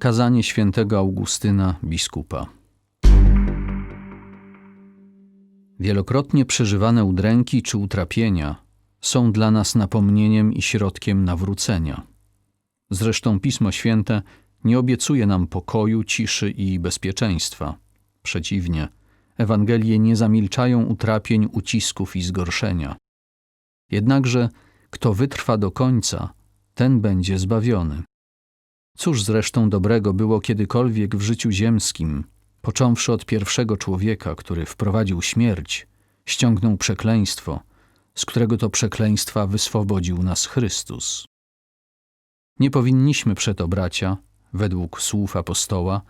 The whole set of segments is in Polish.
Kazanie świętego Augustyna, biskupa. Wielokrotnie przeżywane udręki czy utrapienia są dla nas napomnieniem i środkiem nawrócenia. Zresztą Pismo Święte nie obiecuje nam pokoju, ciszy i bezpieczeństwa. Przeciwnie, Ewangelie nie zamilczają utrapień, ucisków i zgorszenia. Jednakże, kto wytrwa do końca, ten będzie zbawiony. Cóż zresztą dobrego było kiedykolwiek w życiu ziemskim, począwszy od pierwszego człowieka, który wprowadził śmierć, ściągnął przekleństwo, z którego to przekleństwa wyswobodził nas Chrystus. Nie powinniśmy przeto, bracia, według słów apostoła,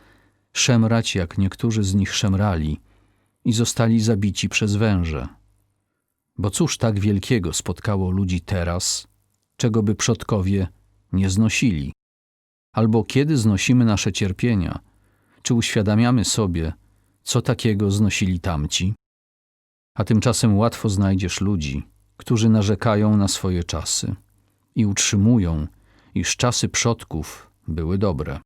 szemrać, jak niektórzy z nich szemrali i zostali zabici przez węże. Bo cóż tak wielkiego spotkało ludzi teraz, czego by przodkowie nie znosili? Albo kiedy znosimy nasze cierpienia, czy uświadamiamy sobie, co takiego znosili tamci? A tymczasem łatwo znajdziesz ludzi, którzy narzekają na swoje czasy i utrzymują, iż czasy przodków były dobre.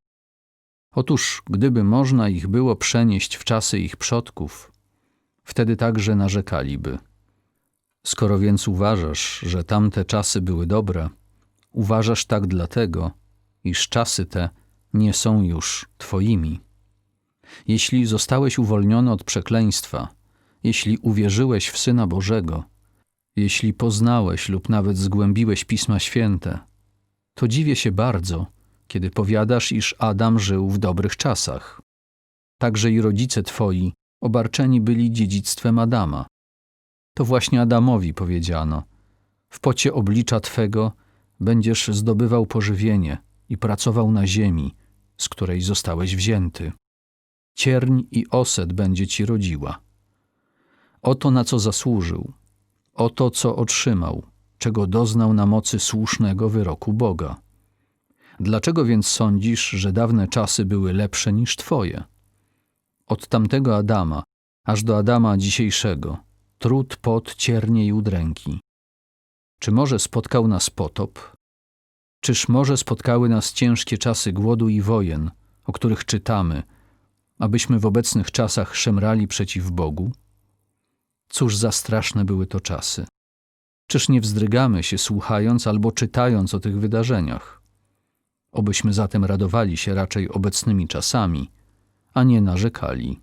Otóż, gdyby można ich było przenieść w czasy ich przodków, wtedy także narzekaliby. Skoro więc uważasz, że tamte czasy były dobre, uważasz tak dlatego, iż czasy te nie są już Twoimi. Jeśli zostałeś uwolniony od przekleństwa, jeśli uwierzyłeś w Syna Bożego, jeśli poznałeś lub nawet zgłębiłeś Pisma Święte, to dziwię się bardzo, kiedy powiadasz, iż Adam żył w dobrych czasach. Także i rodzice Twoi obarczeni byli dziedzictwem Adama. To właśnie Adamowi powiedziano: W pocie oblicza Twego będziesz zdobywał pożywienie i pracował na ziemi, z której zostałeś wzięty. Cierń i oset będzie ci rodziła. Oto na co zasłużył, oto co otrzymał, czego doznał na mocy słusznego wyroku Boga. Dlaczego więc sądzisz, że dawne czasy były lepsze niż Twoje? Od tamtego Adama, aż do Adama dzisiejszego, trud, pot, ciernie i udręki. Czy może spotkał nas potop? Czyż może spotkały nas ciężkie czasy głodu i wojen, o których czytamy, abyśmy w obecnych czasach szemrali przeciw Bogu? Cóż za straszne były to czasy. Czyż nie wzdrygamy się słuchając albo czytając o tych wydarzeniach? Obyśmy zatem radowali się raczej obecnymi czasami, a nie narzekali.